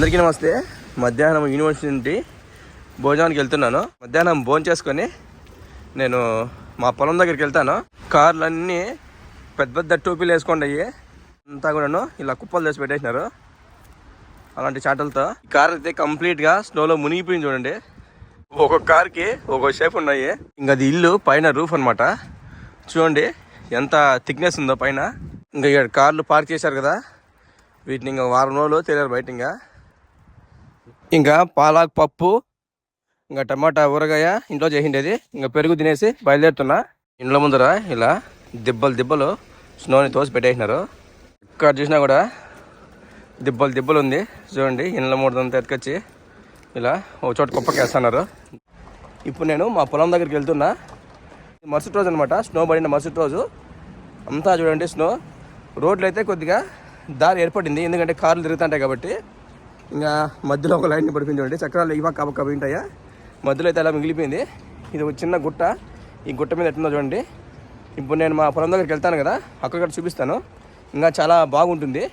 అందరికీ నమస్తే. మధ్యాహ్నం యూనివర్సిటీ నుండి భోజనానికి వెళ్తున్నాను. మధ్యాహ్నం భోజనం చేసుకొని నేను మా పొలం దగ్గరికి వెళ్తాను. కార్లు అన్నీ పెద్ద పెద్ద టోపీలు వేసుకోండి అయ్యి అంతా కూడాను ఇలా కుప్పలు చేసి పెట్టేసినారు. అలాంటి చాటలతో. కార్ అయితే కంప్లీట్గా స్నోలో మునిగిపోయింది చూడండి. ఒక్కొక్క కార్కి ఒక్కొక్క షేప్ ఉన్నాయి. ఇంకా అది ఇల్లు పైన రూఫ్ అన్నమాట. చూడండి ఎంత థిక్నెస్ ఉందో పైన. ఇంకా ఇక్కడ కార్లు పార్క్ చేశారు కదా. వీటిని ఇంకా వారం రోజులు తెలియరు బయట ఇంకా ఇంకా పాలాకు పప్పు ఇంకా టమాటా ఊరగాయ ఇంట్లో చేసిండేది. ఇంకా పెరుగు తినేసి బయలుదేరుతున్నా. ఇంట్లో ముందర ఇలా దిబ్బలు దిబ్బలు స్నోని తోసి పెట్టేసినారు. ఇక్కడ చూసినా కూడా దిబ్బలు దిబ్బలు ఉంది. చూడండి ఇండ్ల మూడదంతా ఎత్తుకొచ్చి ఇలా ఒక చోట కుప్పకేస్తున్నారు. ఇప్పుడు నేను మా పొలం దగ్గరికి వెళ్తున్నా. మరుసటి రోజు అనమాట స్నో పడిన మరుసటి రోజు. అంతా చూడండి స్నో. రోడ్లు అయితే కొద్దిగా దారి ఏర్పడింది. ఎందుకంటే కార్లు తిరుగుతుంటాయి కాబట్టి. ఇంకా మధ్యలో ఒక లైన్ పడిపోయింది చూడండి. చక్రాలు ఇవా కబ కబ ఉంటాయా మధ్యలో అయితే అలా మిగిలిపోయింది. ఇది ఒక చిన్న గుట్ట. ఈ గుట్ట మీద ఎట్టుందో చూడండి. ఇప్పుడు నేను మా పొలం దగ్గరికి వెళ్తాను కదా అక్కడ చూపిస్తాను. ఇంకా చాలా బాగుంటుంది.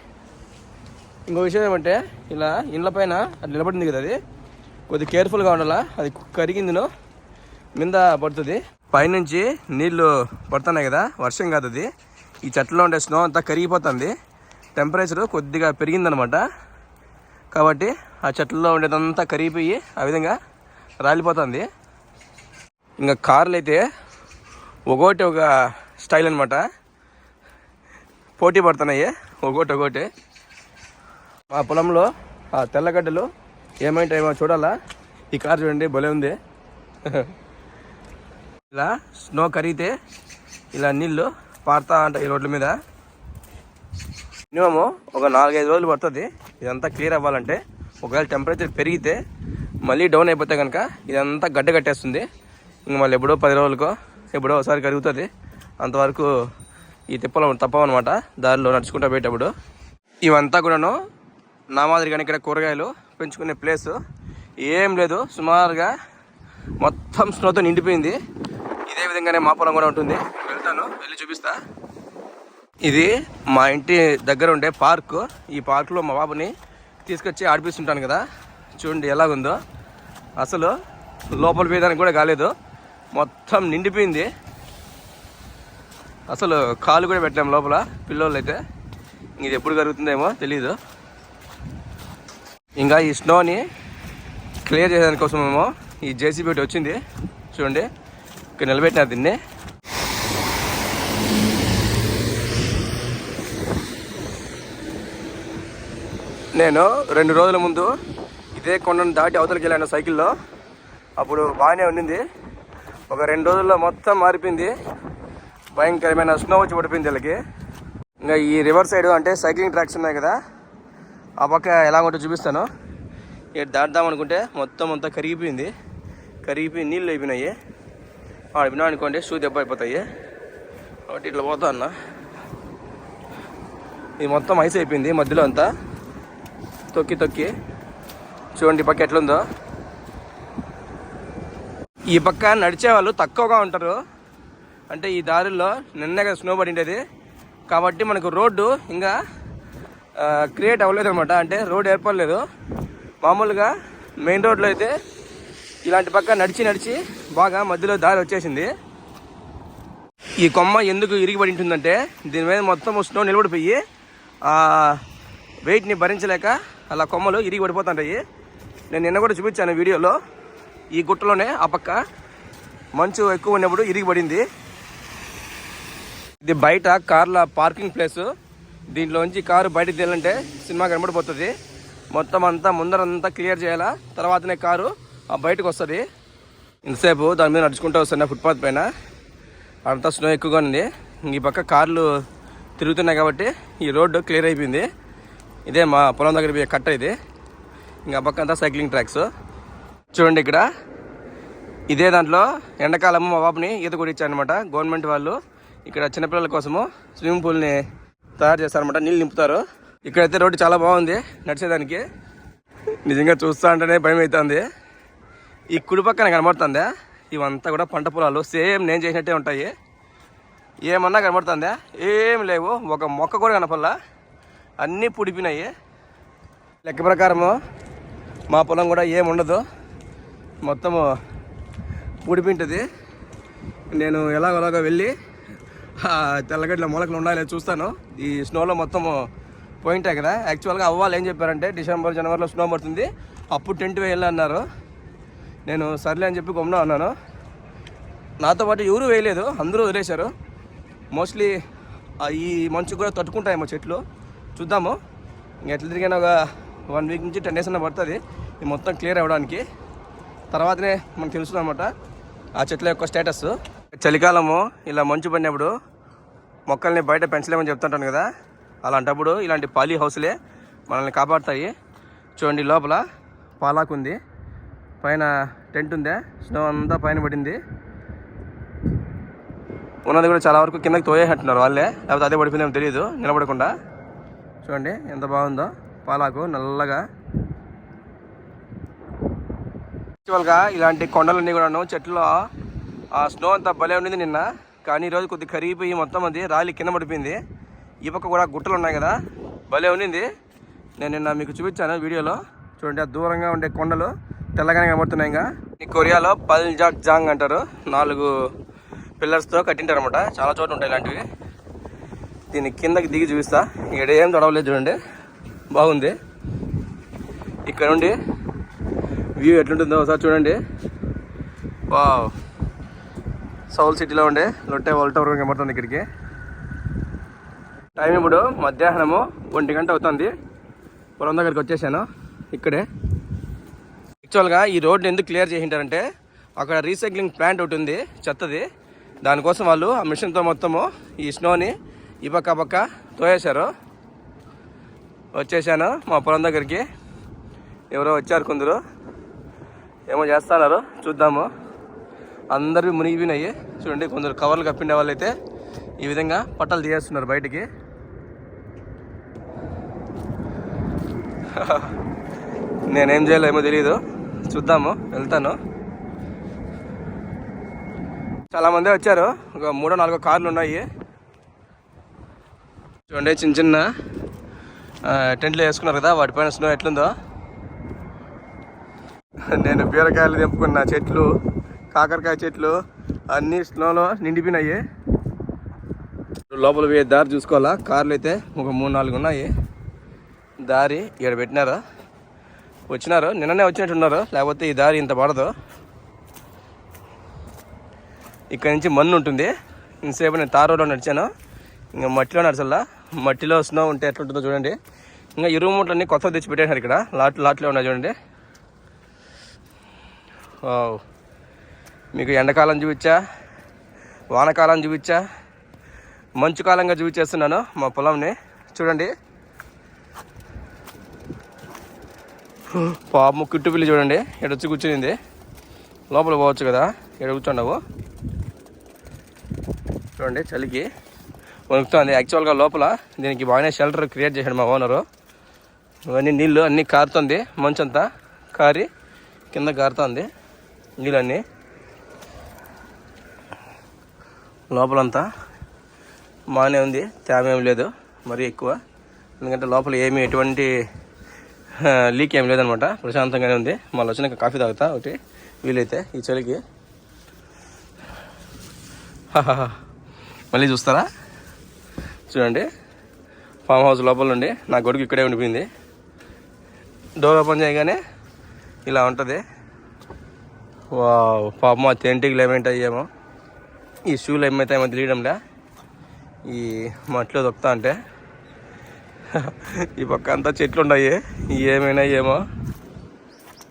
ఇంకో విషయం ఏమంటే ఇలా ఇండ్ల పైన అది నిలబడింది కదా అది. కొద్దిగా కేర్ఫుల్గా ఉండాలా? అది కరిగిందిను మింద పడుతుంది. పైనుంచి నీళ్ళు పడుతున్నాయి కదా వర్షం కాదు అది. ఈ చెట్లలో ఉండే స్నో అంతా కరిగిపోతుంది. టెంపరేచర్ కొద్దిగా పెరిగిందనమాట. కాబట్టి ఆ చెట్లలో ఉండేదంతా కరిగిపోయి ఆ విధంగా రాలిపోతుంది. ఇంకా కార్లు అయితే ఒకటి ఒక స్టైల్ అనమాట పోటీ పడుతున్నాయి. ఒకటి ఒకటి మా పొలంలో ఆ తెల్లగడ్డలు ఏమైంటాయేమో చూడాలా? ఈ కార్ చూడండి భలే ఉంది. ఇలా స్నో కరిగితే ఇలా నీళ్ళు పారుతా ఉంటాయి ఈ రోడ్ల మీద. మినిమము ఒక నాలుగైదు రోజులు పడుతుంది. ఇదంతా క్లియర్ అవ్వాలంటే ఒకవేళ టెంపరేచర్ పెరిగితే మళ్ళీ డౌన్ అయిపోతే కనుక ఇదంతా గడ్డ కట్టేస్తుంది. ఇంక మళ్ళీ ఎప్పుడో పది రోజులకో ఎప్పుడో ఒకసారి కరుగుతుంది. అంతవరకు ఈ తిప్పలు తప్పవన్నమాట. దారిలో నడుచుకుంటూ పోయేటప్పుడు. ఇవంతా కూడాను నా మాదిరిగానే ఇక్కడ కూరగాయలు పెంచుకునే ప్లేస్. ఏం లేదు సుమారుగా మొత్తం స్నోతో నిండిపోయింది. ఇదే విధంగానే మా పొలం కూడా ఉంటుంది. వెళ్తాను వెళ్ళి చూపిస్తా. ఇది మా ఇంటి దగ్గర ఉండే పార్క్. ఈ పార్క్లో మా బాబుని తీసుకొచ్చి ఆడిపిస్తుంటాను కదా. చూడండి ఎలాగుందో. అసలు లోపల పోయేదానికి కూడా కాలేదు. మొత్తం నిండిపోయింది. అసలు కాలు కూడా పెట్టాము లోపల. పిల్లోళ్ళు అయితే. ఇది ఎప్పుడు జరుగుతుందేమో తెలీదు. ఇంకా ఈ స్నోని క్లియర్ చేయడానికి కోసమేమో ఈ జేసీబీ వచ్చింది. చూడండి. ఇక్కడ నిలబెట్టినారు దీన్ని. నేను రెండు రోజుల ముందు ఇదే కొండను దాటి అవతలకి వెళ్ళాను సైకిల్లో. అప్పుడు బాగానే ఉండింది. ఒక రెండు రోజుల్లో మొత్తం మారిపోయింది. భయంకరమైన స్నో వచ్చి పడిపోయింది వీళ్ళకి. ఇంకా ఈ రివర్ సైడ్ అంటే సైక్లింగ్ ట్రాక్స్ ఉన్నాయి కదా ఆ పక్క ఎలా ఉంటుందో చూపిస్తాను. ఇక్కడ దాటుదాం అనుకుంటే మొత్తం అంతా కరిగిపోయింది. కరిగిపోయి నీళ్ళు అయిపోయినాయి. ఆడిపోయినా అనుకోండి షూ దెబ్బ అయిపోతాయి. కాబట్టి ఇట్లా పోతా అన్న ఇది మొత్తం ఐస్ అయిపోయింది మధ్యలో అంతా. తొక్కి తొక్కి. చూడండి ఈ పక్క ఎట్లుందో. ఈ పక్క నడిచే వాళ్ళు తక్కువగా ఉంటారు. అంటే ఈ దారిలో నిన్నగా స్నో పడిండేది. కాబట్టి మనకు రోడ్డు ఇంకా క్రియేట్ అవ్వలేదు అనమాట అంటే రోడ్ ఏర్పడలేదు. మామూలుగా మెయిన్ రోడ్లో అయితే ఇలాంటి పక్క నడిచి నడిచి బాగా మధ్యలో దారి వచ్చేసింది. ఈ కొమ్మ ఎందుకు ఇరిగిపడి ఉంటుందంటే దీని మీద మొత్తం స్నో నిలబడిపోయి వెయిట్ని భరించలేక అలా కొమ్మలు ఇరిగి పడిపోతుంటాయి నేను నిన్న కూడా చూపించాను వీడియోలో. ఈ గుట్టలోనే ఆ పక్క మంచు ఎక్కువ ఉన్నప్పుడు ఇరిగి పడింది. ఇది బయట కార్ల పార్కింగ్ ప్లేసు. దీంట్లోంచి కారు బయటకు తీయాలంటే సినిమా కనబడిపోతుంది. మొత్తం అంతా ముందరంతా క్లియర్ చేయాలా? తర్వాతనే కారు ఆ బయటకు వస్తుంది. ఇంతసేపు దాని మీద నడుచుకుంటూ వస్తున్నా ఫుట్పాత్ పైన. అంతా స్నో ఎక్కువగా ఉంది. ఈ పక్క కార్లు తిరుగుతున్నాయి కాబట్టి ఈ రోడ్డు క్లియర్ అయిపోయింది. ఇదే మా పొలం దగ్గర పోయే కట్ట ఇది. ఇంకా పక్క అంతా సైక్లింగ్ ట్రాక్స్ చూడండి ఇక్కడ. ఇదే దాంట్లో ఎండాకాలం మా బాబుని ఈత కొడిచ్చారు అనమాట గవర్నమెంట్ వాళ్ళు ఇక్కడ చిన్నపిల్లల కోసము స్విమ్మింగ్ పూల్ని తయారు చేస్తారనమాట నీళ్ళు నింపుతారు. ఇక్కడైతే రోడ్డు చాలా బాగుంది నడిచేదానికి. నిజంగా చూస్తా అంటేనే భయం అవుతుంది ఈ కుడి పక్కన కనబడుతుందా? ఇవంతా కూడా పంట పొలాలు. సేమ్ నేను చేసినట్టే ఉంటాయి. ఏమన్నా కనబడుతుందా? ఏం లేవు. ఒక మొక్క కూడా కనపల్లా అన్నీ పుడిపినాయి. లెక్క ప్రకారము మా పొలం కూడా ఏముండదు. మొత్తము పుడిపింటుంది. నేను ఎలాగోలాగో వెళ్ళి తెల్లగడ్డల మొలకలు ఉండాలి చూస్తాను. ఈ స్నోలో మొత్తము పోయింటాయి కదా. యాక్చువల్గా అవ్వాలి ఏం చెప్పారంటే డిసెంబర్ జనవరిలో స్నో పడుతుంది. అప్పుడు టెంట్ వేయాలి అన్నారు. నేను సర్లే అని చెప్పి గమ్నా అన్నాను నాతో పాటు ఎవరు వేయలేదు అందరూ వదిలేశారు. మోస్ట్లీ ఈ మంచు కూడా తట్టుకుంటాయేమో చెట్లు. చూద్దాము. ఇంక ఎట్లా తిరిగినా ఒక వన్ వీక్ నుంచి టెన్ డేస్ అన్న పడుతుంది. ఇది మొత్తం క్లియర్ అవ్వడానికి. తర్వాతనే మనకు తెలుస్తుంది అనమాట ఆ చెట్ల యొక్క స్టేటస్ చలికాలము ఇలా మంచు పడినప్పుడు మొక్కల్ని బయట పెంచలేమని చెప్తుంటాను కదా. అలాంటప్పుడు ఇలాంటి పాలీ హౌస్లే మనల్ని కాపాడుతాయి. చూడండి లోపల పాలాకు ఉంది. పైన టెంట్ ఉందే. స్నో అంతా పైన పడింది. ఉన్నది కూడా చాలా వరకు కిందకి తోయేటట్టున్నారు వాళ్ళే. లేకపోతే అదే పడిపోయిందేమో తెలియదు. నిలబడకుండా. చూడండి ఎంత బాగుందో. పాలాకు నల్లగా. యాక్చువల్గా ఇలాంటి కొండలన్నీ కూడాను చెట్లు ఆ స్నో అంతా భలే ఉండింది నిన్న. కానీ ఈరోజు కొద్దిగా కరిగిపోయి మొత్తం అది రాలి కింద పడిపోయింది. ఈ పక్క కూడా గుట్టలు ఉన్నాయి కదా భలే ఉండింది. నేను నిన్న మీకు చూపించాను వీడియోలో. చూడండి ఆ దూరంగా ఉండే కొండలు తెల్లగానే కనబడుతున్నాయి ఇంకా. ఈ కొరియాలో పల్జాక్ జాంగ్ అంటారు. నాలుగు పిల్లర్స్తో కట్టింటారు అనమాట చాలా చోట్ల ఉంటాయి ఇలాంటివి. దీన్ని కిందకి దిగి చూపిస్తా. ఇక్కడ ఏం తడవలేదు చూడండి. బాగుంది. ఇక్కడ నుండి వ్యూ ఎట్లుంటుందో ఒకసారి చూడండి. వావ్. సౌల్ సిటీలో ఉండే లొట్టే వరల్డ్ టవర్ కనబడుతుంది ఇక్కడికి? టైం ఇప్పుడు మధ్యాహ్నము ఒంటి గంట అవుతుంది. పొలం దగ్గరికి వచ్చేసాను. ఇక్కడే. యాక్చువల్గా ఈ రోడ్ని ఎందుకు క్లియర్ చేసింటారంటే అక్కడ రీసైక్లింగ్ ప్లాంట్ ఒకటి ఉంది చెత్తది. దానికోసం వాళ్ళు ఆ మిషన్తో మొత్తము ఈ స్నోని ఈ పక్క పక్క. తోయేశారు. వచ్చేసాను మా పొలం దగ్గరికి. ఎవరో వచ్చారు కొందరు. ఏమో చేస్తున్నారు? చూద్దాము. అందరివి మునిగిపోయినాయి. చూడండి కొందరు కవర్లు కప్పిండే వాళ్ళైతే ఈ విధంగా పట్టలు తీయేస్తున్నారు బయటికి. నేనేం చేయాలో ఏమో తెలియదు చూద్దాము వెళ్తాను. చాలామంది వచ్చారు. ఒక మూడో నాలుగో కార్లు ఉన్నాయి. చూడండి చిన్న చిన్న టెంట్లు వేసుకున్నారు కదా వాటిపైన స్నో ఎట్లుందో. నేను బీరకాయలు తెంపుకున్న చెట్లు కాకరకాయ చెట్లు అన్నీ స్నోలో నిండిపోయినాయి. లోపల పోయే దారి చూసుకోవాలా? కార్లు అయితే ఒక మూడు నాలుగు ఉన్నాయి. దారి ఇక్కడ పెట్టినారు. వచ్చినారు. నిన్ననే వచ్చినట్టున్నారు. లేకపోతే ఈ దారి ఇంత పడదు. ఇక్కడ నుంచి మన్ను ఉంటుంది. ఇంతసేపు నేను తార్ రోడ్లో నడిచాను. ఇంకా మట్టిలో నడచల్లా మట్టిలో స్నో ఉంటే ఎట్లుంటుందో చూడండి. ఇంకా ఇరువు మూటలన్నీ కొత్త తెచ్చి పెట్టేశారు ఇక్కడ. లాట్ లాట్లో ఉన్నాయి చూడండి. మీకు ఎండాకాలం చూపించా వానకాలం చూపించా మంచు కాలంగా చూపించేస్తున్నాను మా పొలంని. చూడండి. పాపము కిట్టు పిల్లి చూడండి. ఇక్కడ వచ్చి కూర్చునింది. లోపల పోవచ్చు కదా. ఇక్కడ కూర్చుండవు చూడండి చలికి. వణుకుతుంది. యాక్చువల్గా లోపల దీనికి బాగానే షెల్టర్ క్రియేట్ చేశాడు మా ఓనరు ఇవన్నీ నీళ్ళు అన్నీ కారుతుంది. మంచంతా కారి కింద కారుతుంది నీళ్ళన్నీ. లోపలంతా బాగానే ఉంది. తేమేం లేదు మరీ ఎక్కువ. ఎందుకంటే లోపల ఏమి ఎటువంటి లీక్ ఏం లేదనమాట. ప్రశాంతంగానే ఉంది. మళ్ళీ వచ్చినాక కాఫీ తాగుతా ఒకటి వీలైతే ఈ చలికి. మళ్ళీ చూస్తారా? చూడండి. ఫామ్ హౌస్ లోపల ఉండి నా గొడుగు ఇక్కడే ఉండిపోయింది. డోర్ ఓపెన్ చేయగానే ఇలా ఉంటుంది. వావ్ పాపం ఆ తెంటికి ఏమేంటి అయ్యేమో. ఈ షూలు ఏమైతే ఏమో తెలియడంలే. ఈ మట్లో దొక్కుతా అంటే. ఈ పక్క అంతా చెట్లు ఉన్నాయి. ఏమైనా ఏమో.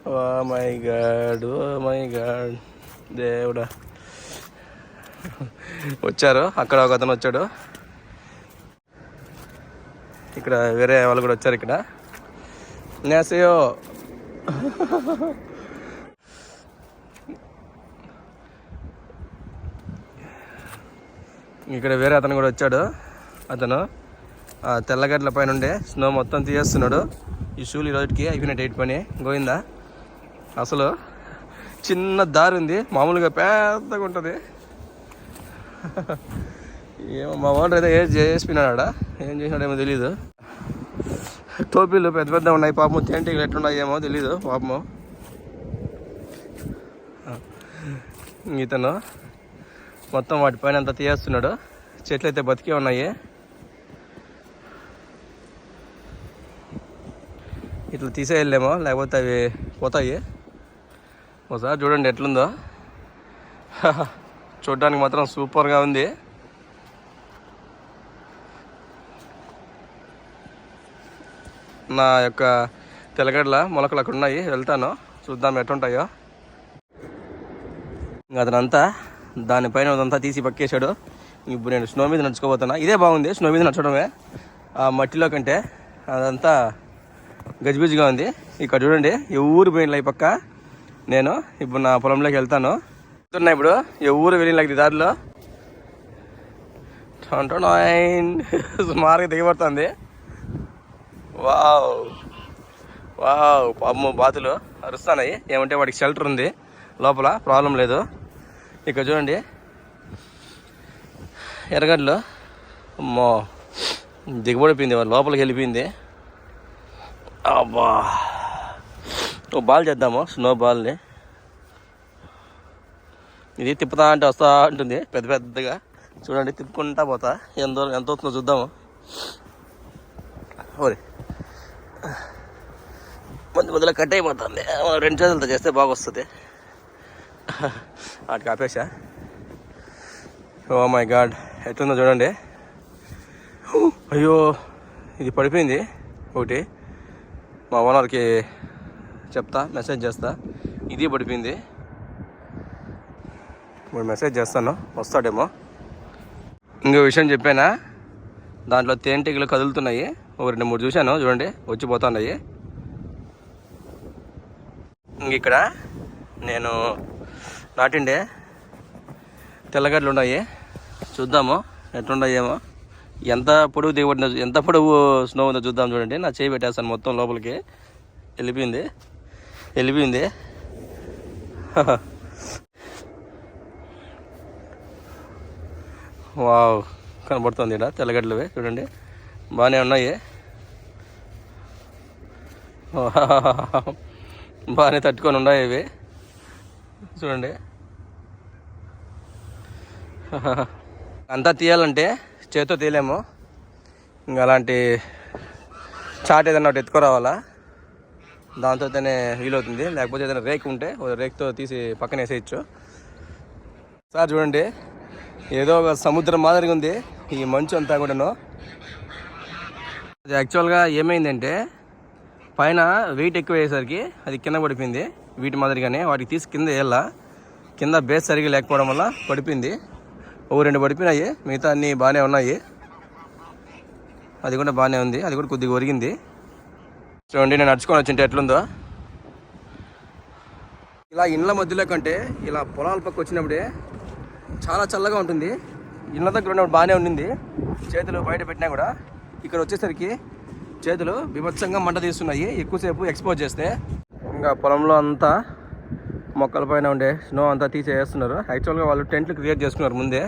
Oh my God oh my God దేవుడా. వచ్చారు. అక్కడ ఒక అతను వచ్చాడు. ఇక్కడ వేరే వాళ్ళు కూడా వచ్చారు ఇక్కడ. నేసయో ఇక్కడ వేరే అతను కూడా వచ్చాడు. అతను ఆ తెల్లగడ్డల పైన ఉండే స్నో మొత్తం తీయేస్తున్నాడు ఈ షూలు ఈరోజుకి రోజుకి అయిపోయినట్టు ఎయిట్ పని గోయిందా అసలు చిన్న దారి ఉంది. మామూలుగా పెద్దగా ఉంటుంది. ఏమో మా ఓనర్ అయితే ఏం చేసిపోయినాడా ఏం చేసినాడేమో తెలీదు. టోపీలు పెద్ద పెద్ద ఉన్నాయి పాపం తేంటికి ఎట్లున్నాయేమో తెలీదు పాపము ఇతను మొత్తం వాటి పైన అంతా తీయేస్తున్నాడు చెట్లు అయితే బతికే ఉన్నాయి. ఇట్లా తీసేయలేమో లేకపోతే అవి పోతాయి. ఒకసారి చూడండి ఎట్లుందో. చూడడానికి మాత్రం సూపర్గా ఉంది. నా యొక్క తెలగడ్ల మొలకలు అక్కడ ఉన్నాయి వెళ్తాను. చూద్దాం ఎట్లుంటాయో. ఇంకా అతనంతా దానిపైన అదంతా తీసి పక్కేశాడు. ఇప్పుడు నేను స్నో మీద నడుచుకోబోతున్నా. ఇదే బాగుంది స్నో మీద నడచడమే. ఆ మట్టిలో కంటే అదంతా గజిబిజిగా ఉంది. ఇక్కడ చూడండి ఈ ఊరు ఈ పక్క? నేను ఇప్పుడు నా పొలంలోకి వెళ్తాను. వెళ్తున్నా ఇప్పుడు ఈ ఊరు వెళ్ళిన దారిలో? నైన్. సుమారుగా దిగబడుతుంది. వావ్. వావ్. పాపము బాతులు. అరుస్తున్నాయి. ఏమంటే వాడికి షెల్టర్ ఉంది. లోపల ప్రాబ్లం లేదు. ఇక్కడ చూడండి. ఎర్రగడ్డలు. అమ్మో. దిగబడిపోయింది వాళ్ళ లోపలికి వెళ్ళిపోయింది. అబ్బా. ఓ బాల్ చేద్దాము. స్నో బాల్ని ఇది తిప్పుతా అంటే వస్తా ఉంటుంది పెద్ద పెద్దగా. చూడండి తిప్పుకుంటా పోతా. ఎంత ఎంత అవుతుందో చూద్దాము. ఓరే. మంది మధ్యలో కట్ అయిపోతుంది. రెండు చేతులతో చేస్తే బాగా వస్తుంది వాటికి ఆపేసా? ఓ మై గాడ్ ఎట్లుందో చూడండి. అయ్యో ఇది పడిపోయింది. ఒకటి. మా ఓనర్కి చెప్తా మెసేజ్ చేస్తా. ఇది పడిపోయింది. ఇప్పుడు మెసేజ్ చేస్తాను. వస్తాడేమో. ఇంకో విషయం చెప్పానా? దాంట్లో తేనెటీగలు కదులుతున్నాయి. ఒక రెండు మూడు చూశాను చూడండి వచ్చి పోతున్నాయి. ఇక్కడ నేను నాటిండే తెల్లగడ్డలు ఉన్నాయి. చూద్దాము ఎట్లున్నాయేమో. ఎంత పొడవు దిగబడిన ఎంత పొడవు స్నో ఉందో చూద్దాం చూడండి. నా చేయి పెట్టేస్తాను మొత్తం లోపలికి. వెళ్ళిపోయింది. వెళ్ళిపోయింది. వావ్ కనబడుతుంది ఇక్కడ తెల్లగడ్డలు చూడండి. బాగానే ఉన్నాయి. బాగానే తట్టుకొని ఉన్నాయి ఇవి. చూడండి. అంతా తీయాలంటే చేతితో తీయలేము. ఇంకా అలాంటి చాట్ ఏదైనా ఒకటి ఎత్తుకురావాలా? దాంతో అయితేనే వీలవుతుంది. లేకపోతే ఏదైనా రేక్ ఉంటే ఓ రేక్తో తీసి పక్కన వేసేయచ్చు. సార్ చూడండి. ఏదో ఒక సముద్రం మాదిరిగా ఉంది. ఈ మంచు అంతా కూడాను. అది యాక్చువల్గా ఏమైందంటే పైన వెయిట్ ఎక్కువ అయ్యేసరికి అది కింద పడిపోయింది. వీటి మాదిరిగానే వాటికి తీసి కింద వెళ్ళా కింద బేస్ సరిగా లేకపోవడం వల్ల పడిపోయింది. ఓ రెండు పడిపోయినాయి మిగతా అన్నీ బాగానే ఉన్నాయి. అది కూడా బాగానే ఉంది అది కూడా కొద్దిగా ఒరిగింది. చూడండి నేను నడుచుకొని వచ్చింటే ఎట్లుందో. ఇలా ఇండ్ల మధ్యలో కంటే ఇలా పొలాల పక్క వచ్చినప్పుడే చాలా చల్లగా ఉంటుంది. ఇళ్ళ దగ్గర ఉన్నప్పుడు బాగానే ఉండింది. చేతులు బయట పెట్టినా కూడా ఇక్కడ వచ్చేసరికి చేతులు బీభత్సంగా మంట తీస్తున్నాయి. ఎక్కువసేపు ఎక్స్పోజ్ చేస్తే. ఇంకా పొలంలో అంతా మొక్కల పైన ఉండే స్నో అంతా తీసేస్తున్నారు. యాక్చువల్గా వాళ్ళు టెంట్లు క్రియేట్ చేసుకున్నారు ముందే.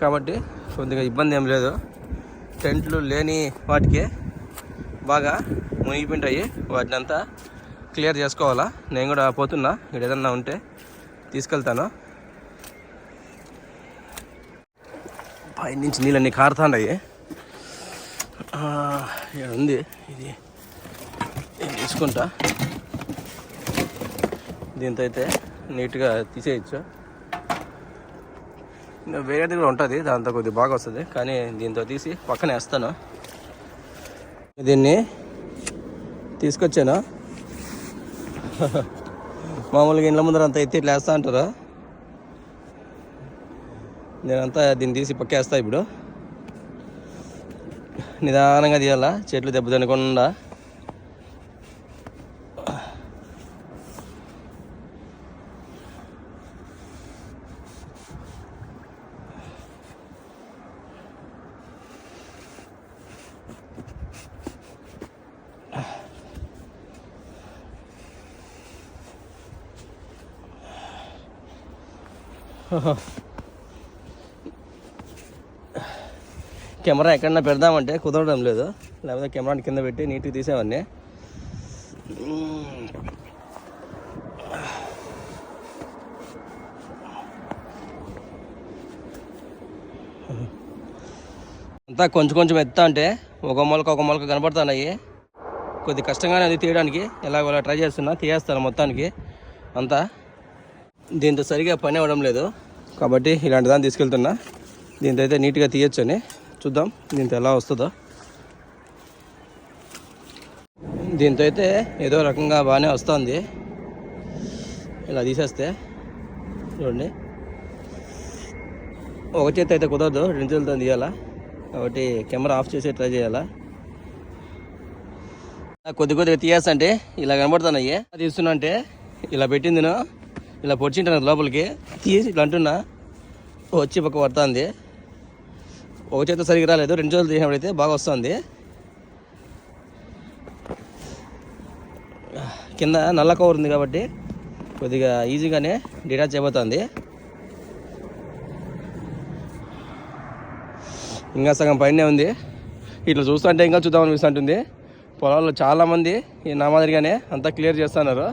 కాబట్టి కొద్దిగా ఇబ్బంది ఏం లేదు. టెంట్లు లేని వాటికి బాగా మునిగిపోయింటాయి. వాటిని అంతా క్లియర్ చేసుకోవాలా? నేను కూడా పోతున్నా. ఇక్కడ ఏదన్నా ఉంటే తీసుకెళ్తాను. పైనుంచి నీళ్ళన్నీ కారుతాండాయి. ఇక్కడ ఉంది. ఇది నేను తీసుకుంటా. దీంతో అయితే నీట్గా తీసేయచ్చు. వేరేది కూడా ఉంటుంది దాంతో కొద్దిగా బాగా వస్తుంది. కానీ దీంతో తీసి పక్కన వేస్తాను. దీన్ని తీసుకొచ్చాను. మామూలుగా ఇండ్ల ముందర అంతా ఎత్తి ఇట్లా వేస్తా అంటారు. నేనంతా దీన్ని తీసి పక్కేస్తా ఇప్పుడు. నిదానంగా తీయాలా? చెట్లు దెబ్బ తినకుండా. కెమెరా ఎక్కడన్నా పెడదామంటే కుదరడం లేదు. లేకపోతే కెమెరాని కింద పెట్టి నీట్గా తీసేవాడిని అంతా కొంచెం కొంచెం ఎత్తా అంటే ఒక మొలక ఒక మొలక కనపడుతున్నాయి. కొద్ది కష్టంగానే అది తీయడానికి. ఎలాగోలా ట్రై చేస్తున్నా తీయేస్తాను మొత్తానికి. అంతా దీంతో సరిగా పని అవ్వడం లేదు. కాబట్టి ఇలాంటి దాన్ని తీసుకెళ్తున్నా. దీంతో అయితే నీట్గా తీయొచ్చని. చూద్దాం. దీంతో ఎలా వస్తుందో. దీంతో అయితే ఏదో రకంగా బాగానే వస్తుంది. ఇలా తీసేస్తే చూడండి. ఒక చేతి అయితే కుదరదు రెండు చేతులతో తీయాలా. కాబట్టి కెమెరా ఆఫ్ చేసి ట్రై చేయాలా. కొద్ది కొద్దిగా తీయేస్తంటే ఇలా కనబడుతున్నాయి. తీస్తున్నా అంటే ఇలా పెట్టింది నేను. ఇలా పొడిచింటాను లోపలికి. తీసి ఇట్లా అంటున్నా. వచ్చి పక్క పడుతుంది. ఒక చేత సరిగ్గా రాలేదు. రెండు చేతులు తీసినప్పుడైతే బాగా వస్తుంది. కింద నల్ల కవర్ ఉంది కాబట్టి కొద్దిగా ఈజీగానే డిటాచ్ అయిపోతుంది. ఇంకా సగం పైనే ఉంది. ఇట్లా చూస్తుంటే ఇంకా చూద్దాం అనిపిస్తుంటుంది. పొలాల్లో చాలామంది ఈ నా మాదిరిగానే అంతా క్లియర్ చేస్తున్నారు.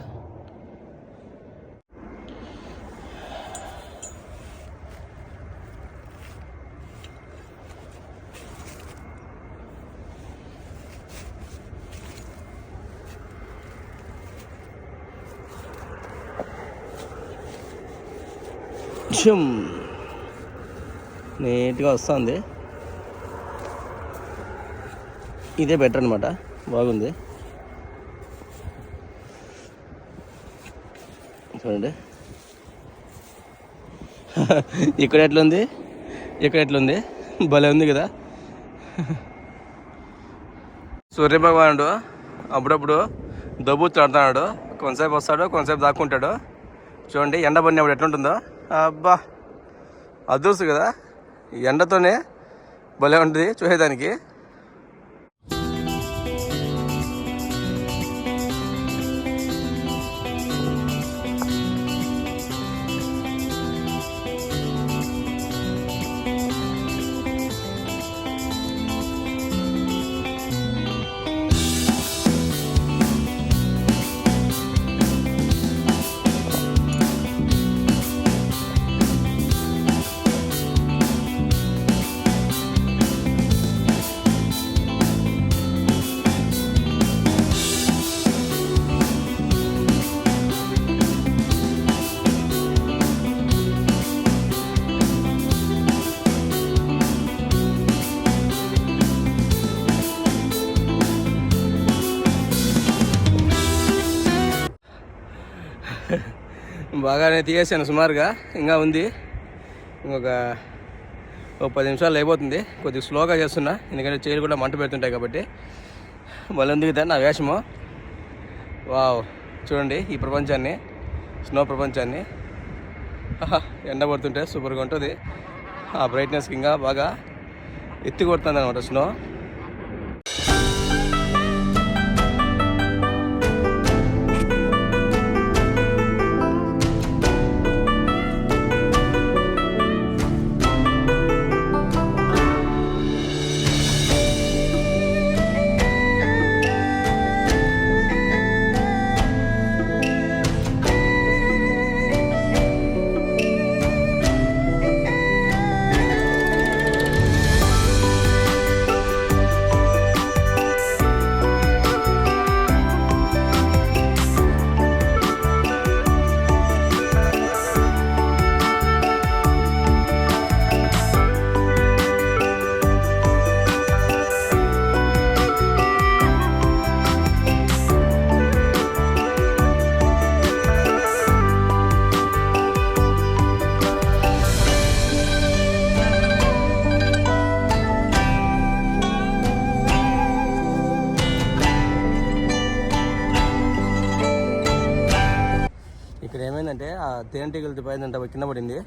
ఝుమ్. నీట్గా వస్తుంది. ఇదే బెటర్ అనమాట బాగుంది. చూడండి. ఇక్కడ ఎట్లుంది? ఇక్కడ ఎట్లుంది? భలే ఉంది కదా. సూర్యభగవానుడు అప్పుడప్పుడు దబ్బు ఆడుతున్నాడు కొంతసేపు వస్తాడు కొంతసేపు దాక్కుంటాడు. చూడండి ఎండ పడినప్పుడు ఎట్లుంటుందో. అబ్బా అదృష్టం కదా. ఈ ఎండతోనే భలే ఉంటుంది చూసేదానికి. బాగానే తీసేసాను సుమారుగా. ఇంకా ఉంది. ఇంకొక ఒక పది నిమిషాలు అయిపోతుంది. కొద్దిగా స్లోగా చేస్తున్నా. ఎందుకంటే చేతులు కూడా మంట పెడుతుంటాయి కాబట్టి. మళ్ళీ ఎందుకు నా వేషము. వావ్. చూడండి ఈ ప్రపంచాన్ని. స్నో ప్రపంచాన్ని. ఎండ పడుతుంటే సూపర్గా ఉంటుంది. ఆ బ్రైట్నెస్కి ఇంకా బాగా ఎత్తి కొడుతుంది అనమాట స్నో. తేనెటీగలు పైదంట కింద పడింది.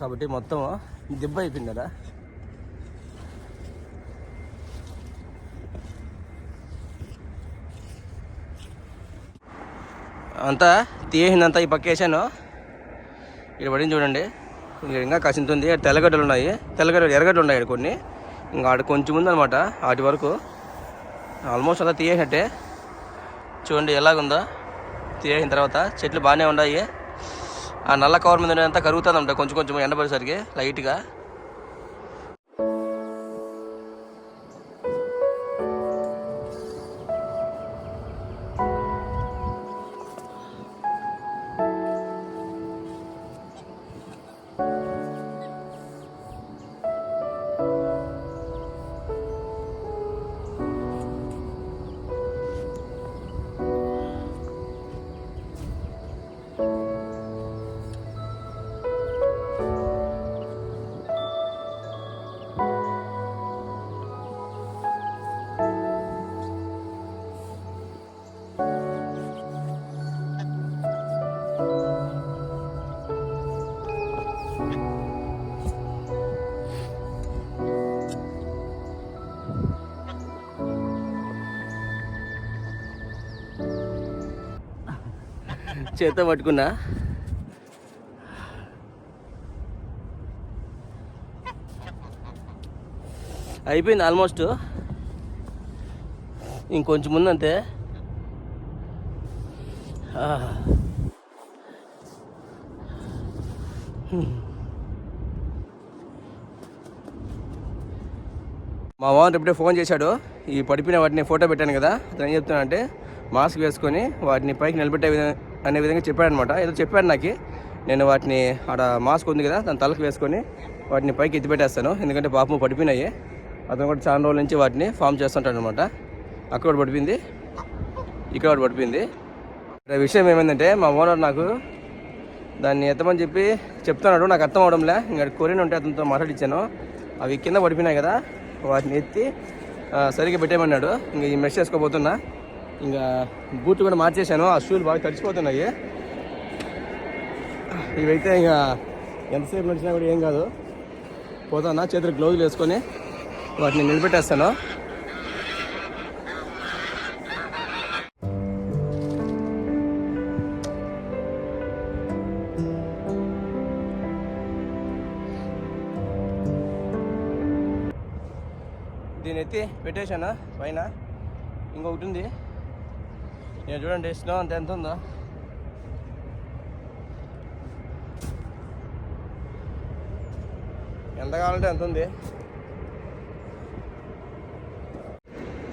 కాబట్టి మొత్తం దిబ్బ అయిపోయింది కదా. అంతా తీసిందంతా ఈ పక్క వేసాను. ఇక్కడ పడింది చూడండి. ఇంకా కసింతుంది. తెల్లగడ్డలు ఉన్నాయి. తెల్లగడ్డలు ఎర్రగడ్డలు ఉన్నాయి ఇక్కడ కొన్ని. ఇంకా ఆడ కొంచెం ఉందన్నమాట వాటి వరకు. ఆల్మోస్ట్ అంతా తీయేసినట్టే చూడండి ఎలాగుందో. తీయేసిన తర్వాత చెట్లు బాగానే ఉన్నాయి. ఆ నల్ల కవర్ మీద అంతా కరుగుతుంది ఉంటాయి కొంచెం కొంచెం ఎండపడేసరికి లైట్గా చేత్తో పట్టుకున్నా. అయిపోయింది ఆల్మోస్ట్. ఇంకొంచెం ముందంతే. మా వాన్ ఇప్పుడే ఫోన్ చేశాడు. ఈ పడిపోయిన వాటిని ఫోటో పెట్టాను కదా అతను ఏం చెప్తున్నానంటే మాస్క్ వేసుకొని వాటిని పైకి నిలబెట్టే విధంగా అనే విధంగా చెప్పాడనమాట. ఏదో చెప్పాడు నాకు. నేను వాటిని ఆడ మాస్క్ ఉంది కదా దాని తలకు వేసుకొని వాటిని పైకి ఎత్తిపెట్టేస్తాను. ఎందుకంటే పాపం పడిపోయినాయి. అతను కూడా చాలా రోజుల నుంచి వాటిని ఫామ్ చేస్తుంటాడు అనమాట అక్కడ ఒకటి పడిపోయింది. ఇక్కడ ఒకటి పడిపోయింది. విషయం ఏమైందంటే మా ఓనర్ నాకు దాన్ని ఎత్తమని చెప్పి చెప్తున్నాడు. నాకు అర్థం అవడంలే. ఇంకా కొరియన్ ఉంటే అతనితో మాట్లాడిచ్చాను. అవి కింద పడిపోయినాయి కదా. వాటిని ఎత్తి సరిగ్గా పెట్టేయమన్నాడు. ఇంక ఈ మెష్ చేసుకోబోతున్నా. ఇంకా బూట్లు కూడా మార్చేశాను. ఆ షూలు బాగా తడిచిపోతున్నాయి. ఇవైతే ఇంకా ఎంతసేపు నడిచినా కూడా ఏం కాదు. పోతానా? చేతులు గ్లౌజులు వేసుకొని వాటిని నిలబెట్టేస్తాను. దీని ఎత్తి పెట్టేశాను. పైన ఇంకొకటి ఉంది. నేను చూడండి స్నో అంత ఎంత ఉందో. ఎంత కావాలంటే ఎంత ఉంది.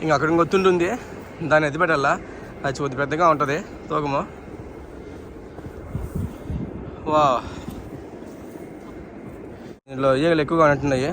ఇంక అక్కడ ఇంకొత్తుంటుంది దాన్ని ఎత్తి పెట్టాలా అది చూద్ది పెద్దగా ఉంటుంది తూకము. వా దీంట్లో ఈగలు ఎక్కువగా ఉంటున్నాయి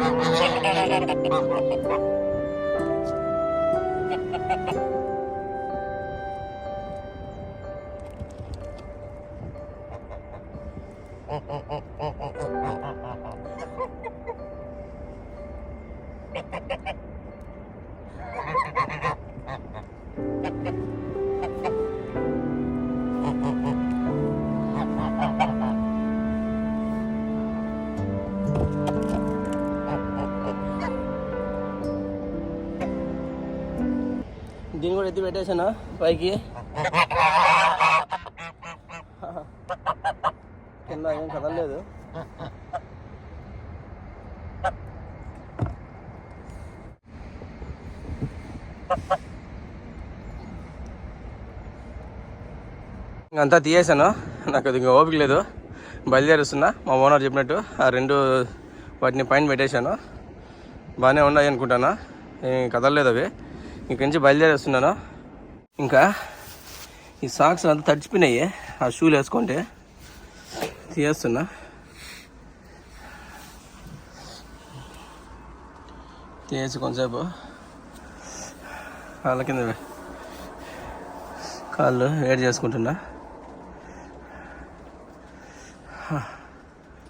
దీన్ని కూడా ఎత్తి పెట్టేసానా పైకి? కింద ఏం కదలలేదు. అంతా తీయేశాను. నాకు అది ఇంకా ఓపిక లేదు. బయలుదేరుస్తున్నా. మా ఓనర్ చెప్పినట్టు ఆ రెండు వాటిని పైన పెట్టేశాను. బాగానే ఉన్నాయి అనుకుంటాను. ఏం కదలలేదు అవి. ఇంక నుంచి బయలుదేరేస్తున్నాను. ఇంకా ఈ సాక్స్ అంతా తడిచిపోయినాయి. ఆ షూలు వేసుకుంటే తీయేస్తున్నా. తీసి కొంచెంసేపు వాళ్ళ కింద కాళ్ళు వేడి చేసుకుంటున్నా.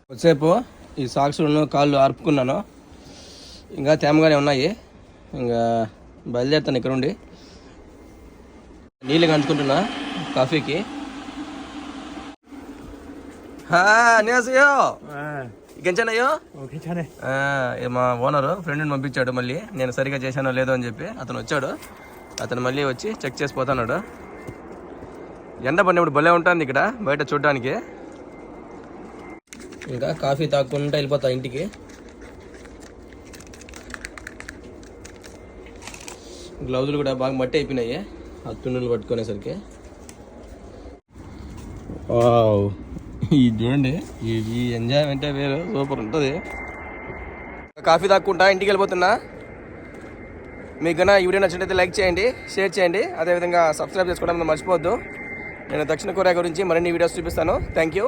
కొద్దిసేపు ఈ సాక్స్లను కాళ్ళు ఆర్పుకున్నాను. ఇంకా తేమగానే ఉన్నాయి. ఇంకా బయలుదేరుతాను ఇక్కడ ఉండి నీళ్ళు కంచుకుంటున్నా కాఫీకి. మా ఓనర్ ఫ్రెండ్ని పంపించాడు మళ్ళీ. నేను సరిగా చేశానో లేదో అని చెప్పి అతను వచ్చాడు. అతను మళ్ళీ వచ్చి చెక్ చేసి పోతున్నాడు ఎండ పడినప్పుడు భలే ఉంటుంది ఇక్కడ బయట చూడడానికి. ఇంకా కాఫీ తాగకుండా వెళ్ళిపోతా ఇంటికి. గ్లౌజులు కూడా బాగా మట్టి అయిపోయినాయి. ఆ తున్నులు పట్టుకునేసరికి. ఈ చూడండి ఈ ఈ ఎంజాయ్మెంటే వేరు సూపర్ ఉంటుంది. కాఫీ తాక్కుంటా ఇంటికి వెళ్ళిపోతున్నా. మీకు కన్నా ఈ వీడియో నచ్చినట్లయితే లైక్ చేయండి షేర్ చేయండి. అదేవిధంగా సబ్స్క్రైబ్ చేసుకోవడం మర్చిపోవద్దు. నేను దక్షిణ కొరియా గురించి మరిన్ని వీడియోస్ చూపిస్తాను. Thank you